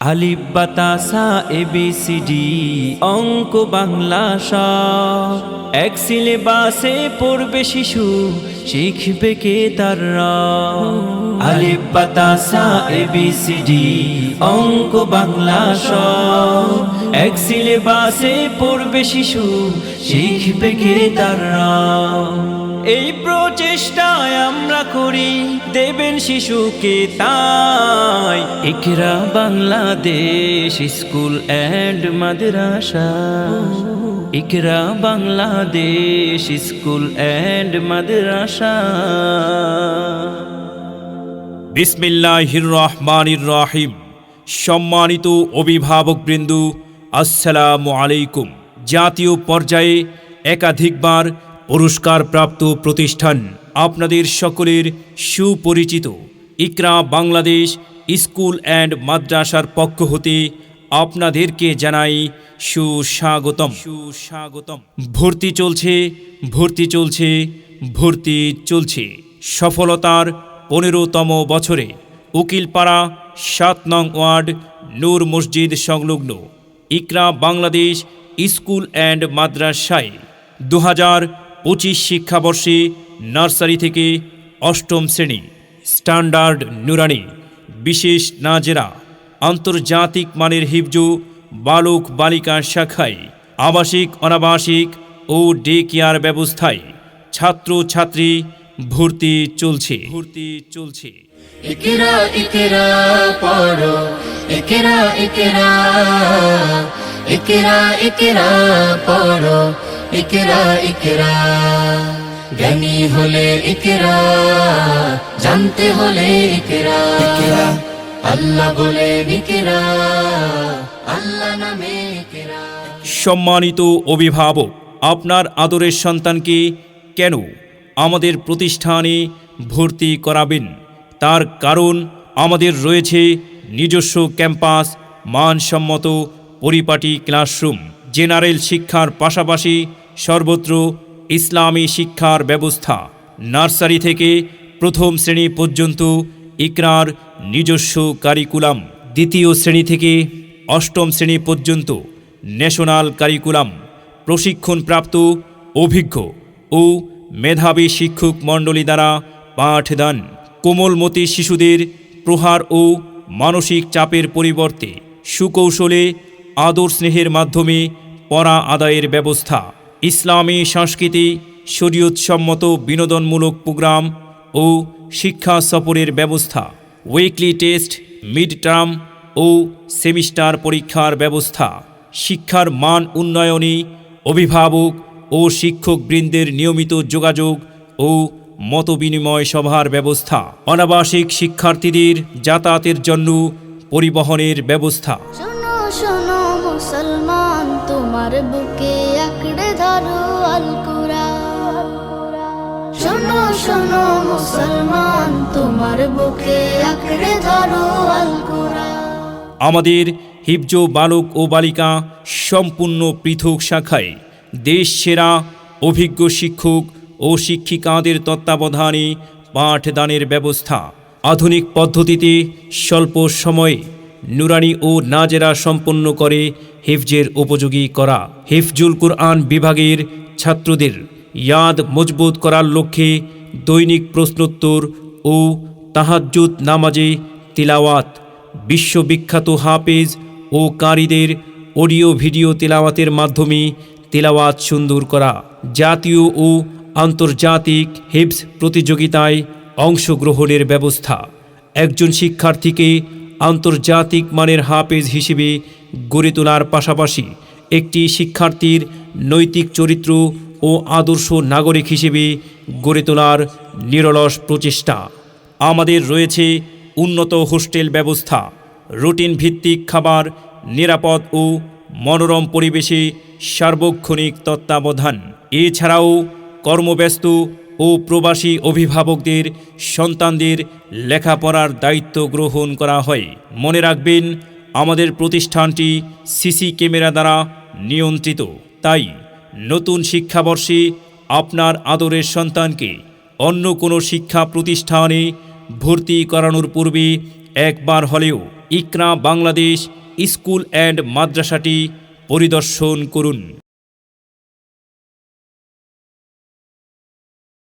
আলিফ বাতাসা এবিসিডি অঙ্ক, বাংলা এক সিলেবাসে পড়বে শিশু, শিখবে কে তার আলিফ বাতাসা এবিসিডি অঙ্ক, বাংলা এক সিলেবাসে পড়বে শিশু, শিখবে কে তার এই প্রচেষ্টায় আমরা করি দেবেন শিশুকে তাই। Iqra Bangladesh school and Madrasa. Iqra Bangladesh school and Madrasa. বিসমিল্লাহির রহমানির রাহিম সম্মানিত অভিভাবকবৃন্দ আসসালামু আলাইকুম। জাতীয় পর্যায়ে একাধিকবার পুরস্কারপ্রাপ্ত প্রতিষ্ঠান আপনাদের সকলের সুপরিচিত। ইকরা বাংলাদেশ স্কুল অ্যান্ড মাদ্রাসার পক্ষ হতে আপনাদেরকে জানাই সুস্বাগতম। সুস্বাগতম। ভর্তি চলছে ভর্তি চলছে ভর্তি চলছে। সফলতার পনেরোতম বছরে উকিলপাড়া সাত নং ওয়ার্ড নূর মসজিদ সংলগ্ন ইকরা বাংলাদেশ স্কুল অ্যান্ড মাদ্রাসায় দু হাজার পঁচিশ শিক্ষাবর্ষে নার্সারি থেকে অষ্টম শ্রেণি, স্ট্যান্ডার্ড নুরানি, বিশেষ নাজেরা আন্তর্জাতিক মানের হিফজু বালক বালিকা শাখায় আবাসিক, অনাবাসিক ও ডে কেয়ার ব্যবস্থায় ছাত্র ছাত্রী ভর্তি চলছে। ভর্তি চলছে। ইকরা ইকরা পড়ো। ইকরা ইকরা ইকরা ইকরা পড়ো। ইকরা ইকরা। জ্ঞানী হলে ইকরা জানতে হলে ইকরা। আল্লাহ বলে ইকরা আল্লাহ নামে ইকরা। সম্মানিত অভিভাবক আপনার আদরের সন্তানকে কেন আমাদের প্রতিষ্ঠানে ভর্তি করাবেন? তার কারণ আমাদের রয়েছে নিজস্ব ক্যাম্পাস মানসম্মত পরিপাটি ক্লাসরুম। জেনারেল শিক্ষার পাশাপাশি সর্বত্র ইসলামী শিক্ষার ব্যবস্থা। নার্সারি থেকে প্রথম শ্রেণি পর্যন্ত ইকরার নিজস্ব কারিকুলাম। দ্বিতীয় শ্রেণি থেকে অষ্টম শ্রেণি পর্যন্ত ন্যাশনাল কারিকুলাম। প্রশিক্ষণপ্রাপ্ত অভিজ্ঞ ও মেধাবী শিক্ষক মণ্ডলী দ্বারা পাঠদান। কোমলমতি শিশুদের প্রহার ও মানসিক চাপের পরিবর্তে সুকৌশলে আদর স্নেহের মাধ্যমে পড়া আদায়ের ব্যবস্থা। ইসলামী সংস্কৃতি শরীয়তসম্মত বিনোদনমূলক প্রোগ্রাম ও শিক্ষা সফরের ব্যবস্থা উইকলি টেস্ট মিড টার্ম ও সেমিস্টার পরীক্ষার ব্যবস্থা, শিক্ষার মান উন্নয়নে অভিভাবক ও শিক্ষকবৃন্দের নিয়মিত যোগাযোগ ও মতবিনিময় সভার ব্যবস্থা, অনাবাসিক শিক্ষার্থীদের যাতায়াতের জন্য পরিবহনের ব্যবস্থা। তোমার বুকে আঁকড়ে ধরো আল শোনো শোনো মুসলমান, তোমার বুকে আঁকড়ে ধরো আল আমাদের হিফজ বালক ও বালিকা সম্পূর্ণ পৃথক শাখায় দেশ সেরা অভিজ্ঞ শিক্ষক ও শিক্ষিকাদের তত্ত্বাবধানে পাঠদানের ব্যবস্থা আধুনিক পদ্ধতিতে স্বল্প সময়ে নুরানি ও নাজেরা সম্পন্ন করে হিফজের উপযোগী করা। হিফজুল কুরআন বিভাগের ছাত্রদের ইয়াদ মজবুত করার লক্ষ্যে দৈনিক প্রশ্নোত্তর ও তাহাজ্জুদ নামাজে তিলাওয়াত। বিশ্ববিখ্যাত হাফেজ ও কারীদের অডিও ভিডিও তেলাওয়াতের মাধ্যমে তেলাওয়াত সুন্দর করা। জাতীয় ও আন্তর্জাতিক হিপস প্রতিযোগিতায় অংশগ্রহণের ব্যবস্থা। একজন শিক্ষার্থীকে আন্তর্জাতিক মানের হাফেজ হিসেবে গড়ে তোলার পাশাপাশি একটি শিক্ষার্থীর নৈতিক চরিত্র ও আদর্শ নাগরিক হিসেবে গড়ে তোলার নিরলস প্রচেষ্টা। আমাদের রয়েছে উন্নত হোস্টেল ব্যবস্থা, রুটিন ভিত্তিক খাবার, নিরাপদ ও মনোরম পরিবেশে সার্বক্ষণিক তত্ত্বাবধান। এছাড়াও কর্মব্যস্ত ও প্রবাসী অভিভাবকদের, সন্তানদের লেখাপড়ার দায়িত্ব গ্রহণ করা হয়। মনে রাখবেন, আমাদের প্রতিষ্ঠানটি সিসি ক্যামেরা দ্বারা নিয়ন্ত্রিত। তাই নতুন শিক্ষাবর্ষে আপনার আদরের সন্তানকে অন্য কোনো শিক্ষা প্রতিষ্ঠানে ভর্তি করানোর পূর্বে একবার হলেও ইকরা বাংলাদেশ স্কুল অ্যান্ড মাদ্রাসাটি পরিদর্শন করুন।